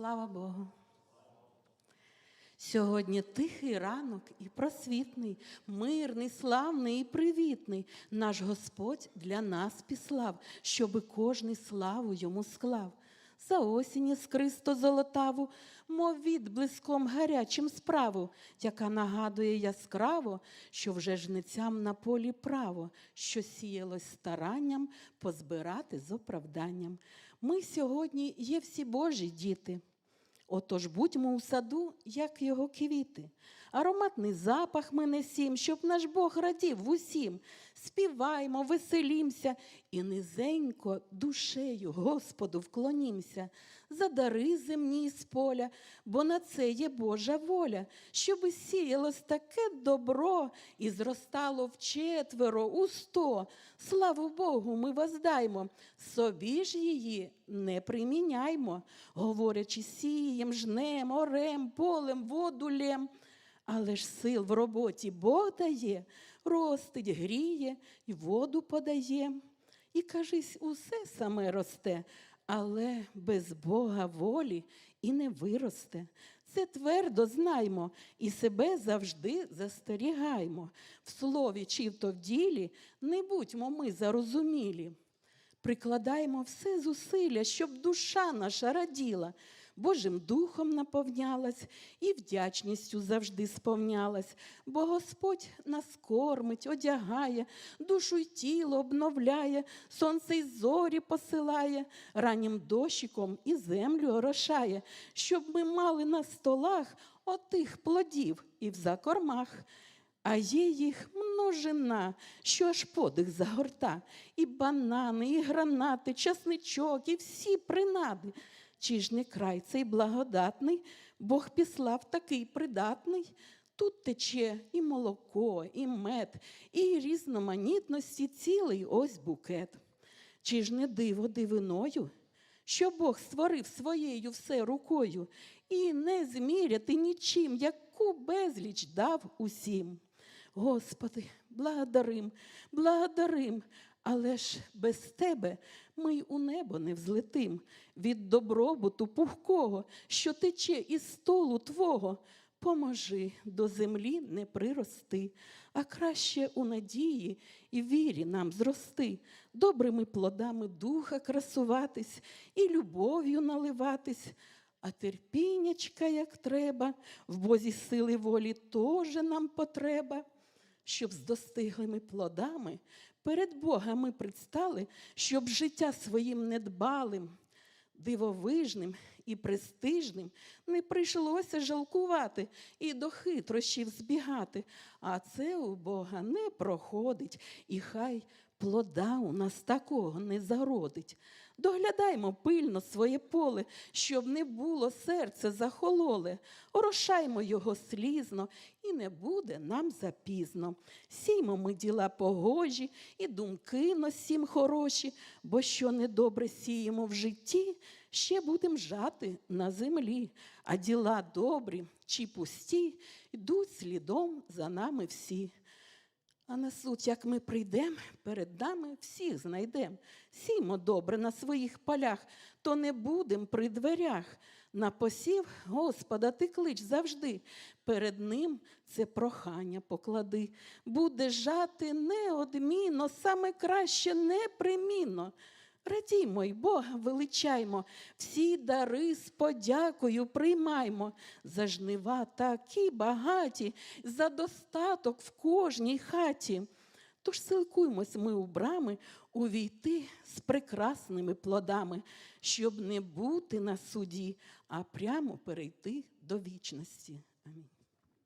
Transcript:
Слава Богу. Сьогодні тихий ранок і просвітний, мирний, славний і привітний. Наш Господь для нас післав, щоби кожний славу йому склав. За осінь скристо золотаву, мов відблиском гарячим справу, яка нагадує яскраво, що вже жницям на полі право, що сіялось старанням позбирати з оправданням. Ми сьогодні є всі Божі діти. Отож будьмо у саду, як його квіти. Ароматний запах ми несім, щоб наш Бог радів усім. Співаймо, веселімся і низенько душею Господу вклонімся. За дари земні з поля, бо на це є Божа воля, щоби сіялось таке добро і зростало вчетверо, у сто. Славу Богу, ми воздаймо, собі ж її не приміняймо, говорячи, сієм, жнем, орем, полем, воду лєм. Але ж сил в роботі Бог дає, ростить, гріє і воду подає. І кажись, усе саме росте, але без Бога волі і не виросте. Це твердо знаймо і себе завжди застерігаймо. В слові чи то в ділі не будьмо ми зарозумілі. Прикладаємо все зусилля, щоб душа наша раділа, Божим духом наповнялась і вдячністю завжди сповнялась, бо Господь нас кормить, одягає, душу й тіло обновляє, сонце й зорі посилає, раннім дощиком і землю орошає, щоб ми мали на столах отих плодів і в закормах. А є їх множина, що аж подих загорта, і банани, і гранати, часничок, і всі принади. Чи ж не край цей благодатний, Бог післав такий придатний. Тут тече і молоко, і мед, і різноманітності цілий ось букет. Чи ж не диво дивиною, що Бог створив своєю все рукою, і не зміряти нічим, яку безліч дав усім. Господи, благодарим, благодарим, але ж без тебе ми й у небо не взлетим від добробуту пухкого, що тече із столу Твого. Поможи до землі не прирости, а краще у надії і вірі нам зрости, добрими плодами духа красуватись і любов'ю наливатись. А терпіннячка, як треба, в Бозі сили волі теж нам потреба, щоб з достиглими плодами перед Бога ми предстали, щоб життя своїм недбалим, дивовижним і престижним не прийшлося жалкувати і до хитрощів збігати. А це у Бога не проходить, і хай плода у нас такого не зародить. Доглядаймо пильно своє поле, щоб не було серце захололе, орошаймо його слізно, і не буде нам запізно. Сіймо ми діла погожі, і думки носім хороші, бо що недобре сіємо в житті, ще будем жати на землі, а діла добрі чи пусті, йдуть слідом за нами всі. А на суть, як ми прийдемо, перед нами всіх знайдем. Сімо добре на своїх полях, то не будем при дверях. На посів Господа ти клич завжди. Перед ним це прохання поклади. Буде жати неодмінно, саме краще непримінно. Радіймо й Бога величаймо, всі дари з подякою приймаймо, за жнива такі багаті, за достаток в кожній хаті. Тож силкуємось ми у брами увійти з прекрасними плодами, щоб не бути на суді, а прямо перейти до вічності. Амінь.